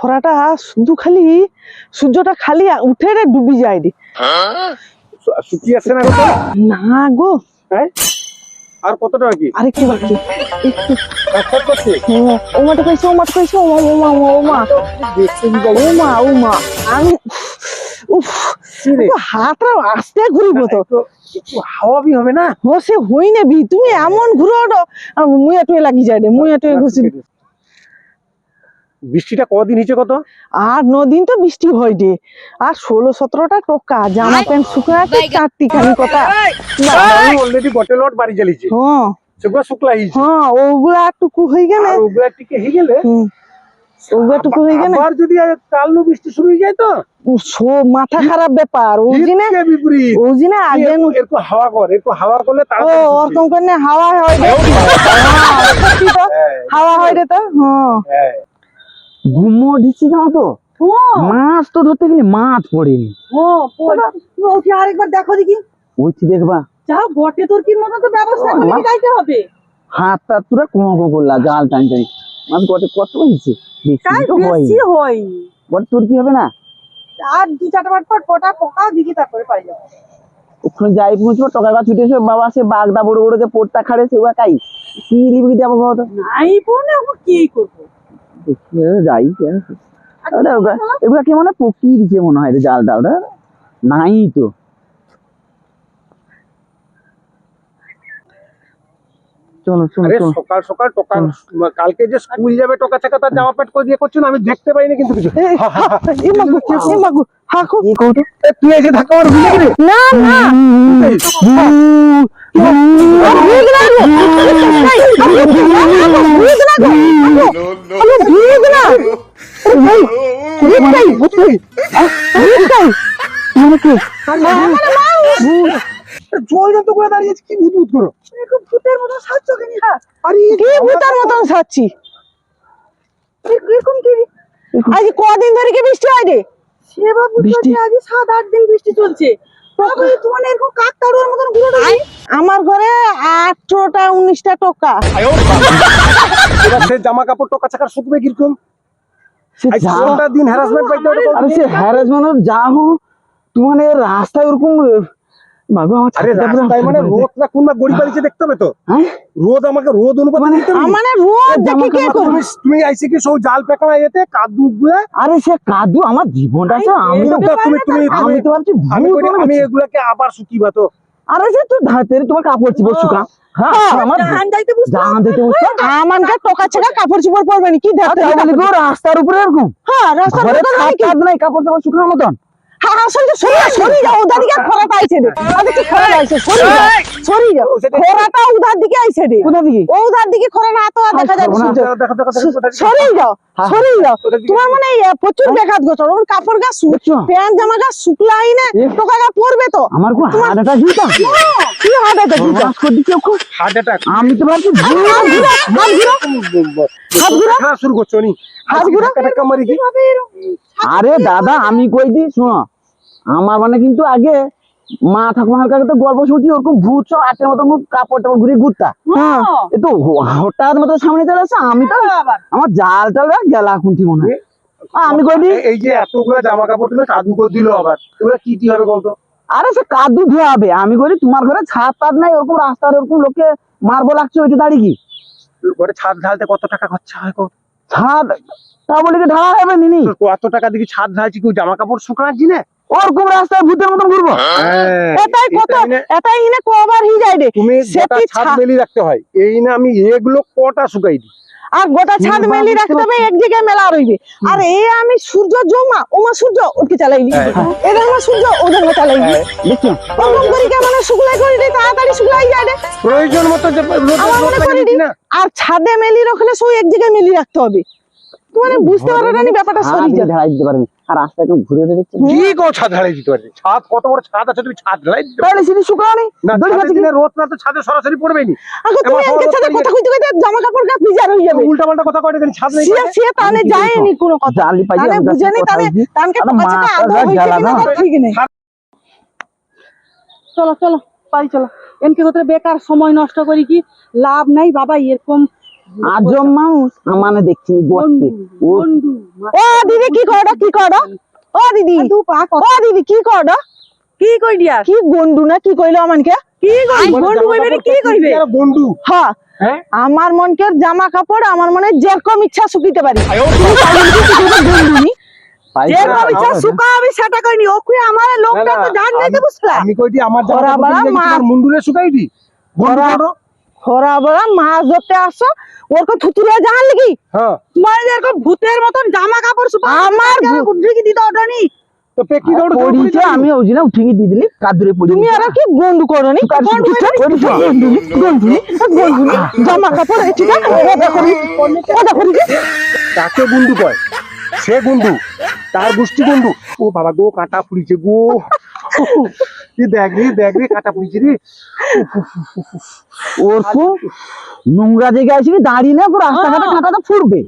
খরাটা শুধু খালি সূর্যটা খালি উঠে রে ডুবি যায় রে। শুকিয়ে আসছে না কত না গো। হ্যাঁ? আর কতটা কি? আরেকটু বাকি। একটু কাজ করছে? ও, ওমাটা কইছে ওমাটা কইছে ওমা ওমা ওমা ওমা। ওমা ওমা। আমি উফ কি? ও হাতটা আস্তে ঘুরিব তো। হাওয়া বি হবে না? ও সে হই নেবি তুমি এমন ঘুরো মুই একটু লাগি যায় রে মুই একটু ঘুষি বৃষ্টিটা কদিন হয়েছে কত? আর নদিন তো বৃষ্টি হয় রে আর ষোলো সতেরোটা টোকা জামা প্যান্ট চারটি খানি কথা। অলরেডি বটে লট বাড়ি জ্বালিয়েছি। হ্যাঁ। সেগুলো শুকলা হয়েছে। হ্যাঁ ওগুলা টুকু হয়ে গেলে। আর ওগুলা টিকে হয়ে গেলে ওগুলা টুকু হয়ে গেলে। আবার যদি কাল বৃষ্টি শুরু হয়ে যায় তো? সো- মাথা খারাপ ব্যাপার। আগে একটু- একটু হাওয়া কর একটু হাওয়া করলে ও তাড়াতাড়ি ওরকম করে হাওয়া হয়। রে হ্যাঁ, তো। হ্যাঁ, হাওয়া হয় রে তো। হ্যাঁ। গুমো জানো তো? মাছ তো ধরতে গেলে মাছ পড়েনি। ওকে আরেকবার দেখো দেখি। ওইটি দেখবা। যা বটে তোরকির মতো তো ব্যবস্থা করে যাইতে হবে। হাতটা তুরা করলা জাল টান টানি। মাছ কত কত হয়েছে? বেশি তো হয়। হয়নি বট তোর কি হবে না? আর দু চারটা বার পর কটা পোকা দিকে তারপরে পাই যাবে। ওখানে যাই পৌঁছবো টকা গাছ ছুটে এসে বাবা সে বাগদা বড় বড় যে পোটটা খাড়ে সেগুলা খাই। কি লিবি দেবো বাবা নাই বোনে এখন কি করব? যাই এগুলা কি মনে পকিয়ে দিচ্ছে মনে হয় রে জালটা নাই তো। চলো চলো সকাল সকাল টোকা কালকে যে স্কুল যাবে টোকা চাকা তার জামা প্যান্ট করে দিয়ে করছ না আমি দেখতে পাইনি কিন্তু কিছু। তুই এসে ধাক্কা মার না না। জল যন্ত্র করে দাঁড়িয়েছে কি ভূত করো ভূতের মতো সাজছ কেন হ্যাঁ আরে কি ভূতার মতন ছাড়ছি এরকম কি আজ কদিন ধরে কি বৃষ্টি হয় রে সে বাবু? আজ সাত আট দিন বৃষ্টি চলছে আমার ঘরে আঠারোটা উনিশটা টোকা। এবার সে জামা কাপড় টোকা ছাকা শুকবে কীরকম? দিন হ্যারাসমেন্ট পাইতে হ্যারাসমেন্ট যা হো তোমার রাস্তায় ওরকম আরে রাস্তায় মানে রোদটা কোন না গড়ি পালিছে দেখতে হবে তো? হ্যাঁ? রোদ আমাকে রোদ অনুপাতে মানে হবে। আমার রোজ দেখি কে কাপড় তুমি তুমি আইসে কি সব জাল পেকানা এতে কাদু গুয়ে আরে সে কাদু আমার জীবনটা আছে আমি তুমি তুমি আমি তো ভাবছি আমি ভূত করি মনে আমি এগুলাকে আবার শুকিবা তো আরে সে তো ধাতের তোমার কাপড় চিপড় শুকা। আমার কি গো রাস্তার উপরে এরকম। হ্যাঁ রাস্তার নাই কাপড় চাপড় শুকানোর মতন। হ্যাঁ হ্যাঁ হ্যাঁ। মানে কাপড় গা? প্যান্ট জামা গা শুকলাই না। টোকা গা পরবে তো? আমার হার্ট অ্যাটাক দিতা কি। হার্ট অ্যাটাক আমি তো ভাবছি হাত ঘুরো শুরু করছ নি হাত ঘুরো। আরে দাদা আমি কই দি শোনো। আমার মানে কিন্তু আগে মা ঠাকুমার কাছে তো গল্প শুনছি ওরকম ভূত সব আটের মতো কাপড় টাপড় ঘুরে ঘুরতা। হ্যাঁ। তো হঠাৎ মতো সামনে চলে আসছে আমি তো আমার জাল টাল গেলা খুঁটি মনে হয়। আমি কই এই যে এতগুলো জামা কাপড় তুমি কাদু করে দিল আবার। এগুলো কি কি হবে বলতো? আরে সে কাদু ধোয়া হবে। আমি করি তোমার ঘরে ছাদ টাদ নাই ওরকম রাস্তার ওরকম লোকে মারবো লাগছে ওইটা দাঁড়িয়ে কি? ঘরে ছাদ ঢালতে কত টাকা খরচা হয় ছাদ তা বলে কি ঢালা হবে নিনি? কত টাকা দিকে ছাদ ঢালছি কেউ জামা কাপড় শুকানোর জিনে ওরকম রাস্তায় ভূতের মতন ঘুরবো। হ্যাঁ, এটাই কত এটাই ইনে কবার হি যায় রে। তুমি সেটি ছাদ মেলি রাখতে হয়। এই না আমি এগুলো কটা শুকাই দিই? আর গোটা ছাদ মেলি রাখতে হবে এক জায়গায় মেলা রইবে। আর এ আমি সূর্য জমা ওমা সূর্য ওকে চালাইলি এদের মা সূর্য ওদের মা চালাইলি দেখছ ওরকম করি কেমন শুকলাই করি তাড়াতাড়ি শুকলাই যায় রে। প্রয়োজন মতো রোদ রোদ দিই না? আর ছাদে মেলি রাখলে সব এক জায়গায় মেলি রাখতে হবে। মানে বুঝতে পারো না ব্যাপারটা সরি যায় ঢালাই দিতে পারেনি। আর একদম ঘুরে দেখছ কি গো ছাদ ঢালাই দিতে পারবে ছাদ কত বড় ছাদ আছে তুমি ছাদ ঢালাই দিতে তাহলে শুকাও না দড়ি কাছে রোদ না তো ছাদে সরাসরি পড়বেই নি। আগে তুমি সব ছাদে কথা কইতে কইতে জামা কাপড় গা ভিজা রই যাবে। উল্টা পাল্টা কথা দেখেন ছাদ নেই সিয়া সিয়া তানে যায়নি কোনো কথা। জালি পাই তানে বুঝে নি তানে তানকে আরে টোকা ছাকা মাথা আদৌ যা হইছে না। ঠিক নেই। চলো চলো বাড়ি চলো। এনকে কোথায় বেকার সময় নষ্ট করি কি? লাভ নাই বাবা এরকম আজম মানুষ আমানে দেখছি গড়তে ও দিদি কি করো কি করো? ও দিদি ও দিদি কি করো? কি কই দিয়া কি গন্ডু না কি কইলো আমানকে? কি কই বন্ধু কইবে কি কইবে? বন্ধু। হ্যাঁ হ্যাঁ? আমার মনকে জামা কাপড় আমার মনে যেরকম ইচ্ছা শুকিতে পারি? যেরকম ইচ্ছা সেটা কইনি। ওকে আমার লোকটা তো জান নাই তো বুঝলা? আমি কইটি আমার জামা কাপড় মুন্ডুরে ওরা- করো খরা বড়া মাছ ধরতে আসো ওর কো থুতুরে জাহান লাগি। হ্যাঁ। তোমার যেরকম ভূতের মতন জামা কাপড় সুপা আমার ভূত- গুড্রি দিতে ওঠনি তো পেকি দৌড় পড়িছে আমি দিলি? কাদুরে পড়ি। তুমি আর কি গন্ডু করনি? গন্ডু জামা কাপড় গুন্ডু কয়? সে গুন্ডু তার গোষ্ঠী গুন্ডু ও বাবা গো কাটা পুড়িছে গো। কি দেখ রে দেখ রে কাটা পুড়িছে রে। ওরকম নোংরা জায়গায় এসে দাঁড়িয়ে না রাস্তাঘাটে ফুটবে।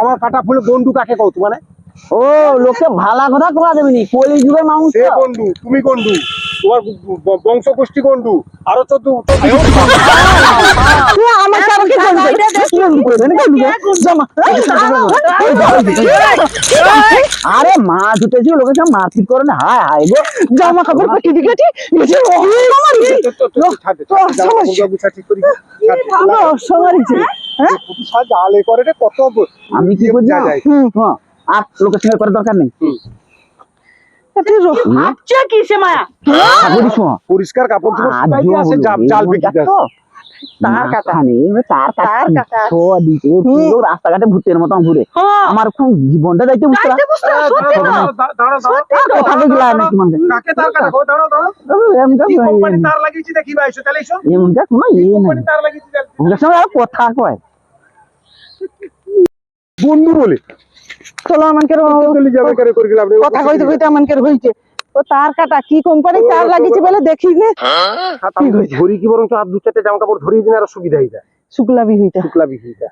আমার কাটা ফুলে বন্ধু কাকে কৌতু মানে ও লোকে ভালা কথা কোয়া দেবেনি কলি যুগের মানুষ। গন্ডু তুমি গন্ডু তোমার ব- বংশ গোষ্ঠী গন্ডু আরও চোদ্দ আরে মাছ উঠেছে লোকে সব মারপিট করে না হায় হায় গো জামা কাপড় পেটে দিকেছি হ্যাঁ আমি কি করছি। হ্যাঁ, আর লোকের সঙ্গে করার দরকার নেই আচ্ছা কি সে মায়া? পরিষ্কার কাপড় চোপড় আছে তার নেই তার তার পুরো রাস্তাঘাটে ভূতের মতন ঘুরে। হ্যাঁ আমার খুব জীবনটা যাইতে বুঝতে কাকে ইয়ে কথা কয়। বন্ধু বলে। চলো আমাকে চলে যাবে করে। করে গেলাম রে। কথা কইতে কইতে আমাকে হইছে ও তার কাটা কি কোম্পানি তার লাগিছে বলে দেখি নে? আমি ধরি কি বরং আর দু চারটে জামা কাপড় ধরিয়ে দিন আর সুবিধা হয়ে যায়। শুকলাবি হইতা। শুকলাবি বিক্রিটা